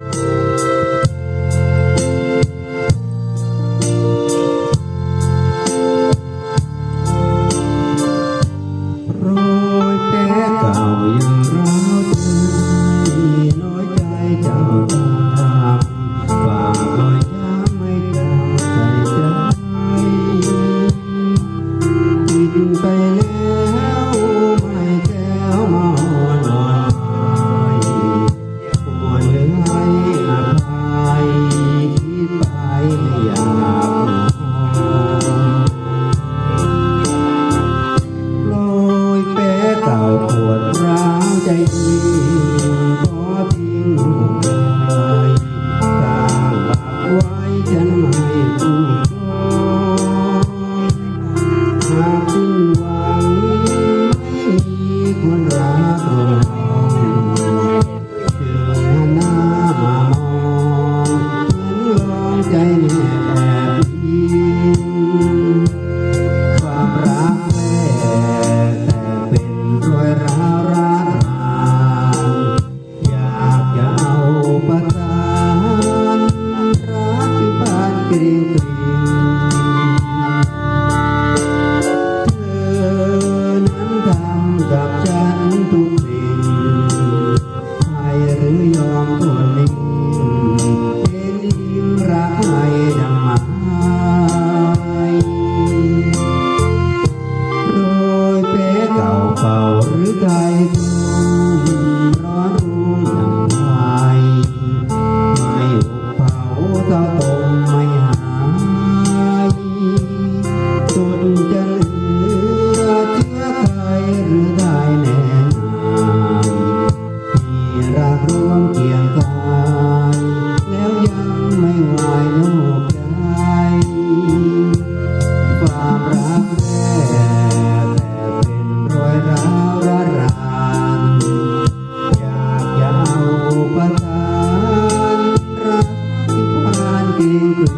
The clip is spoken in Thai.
you. canh น้องตัวเล็กริมร้ายดังหมายโรยเป๊เก่าเป่ารือใจ วเกียงกายแล้วยังไม่วายโลกใดความรักแร่แต่เป็นรอยร้าวระรานอยากยาวประทานรักที่ผ่านเกงกลื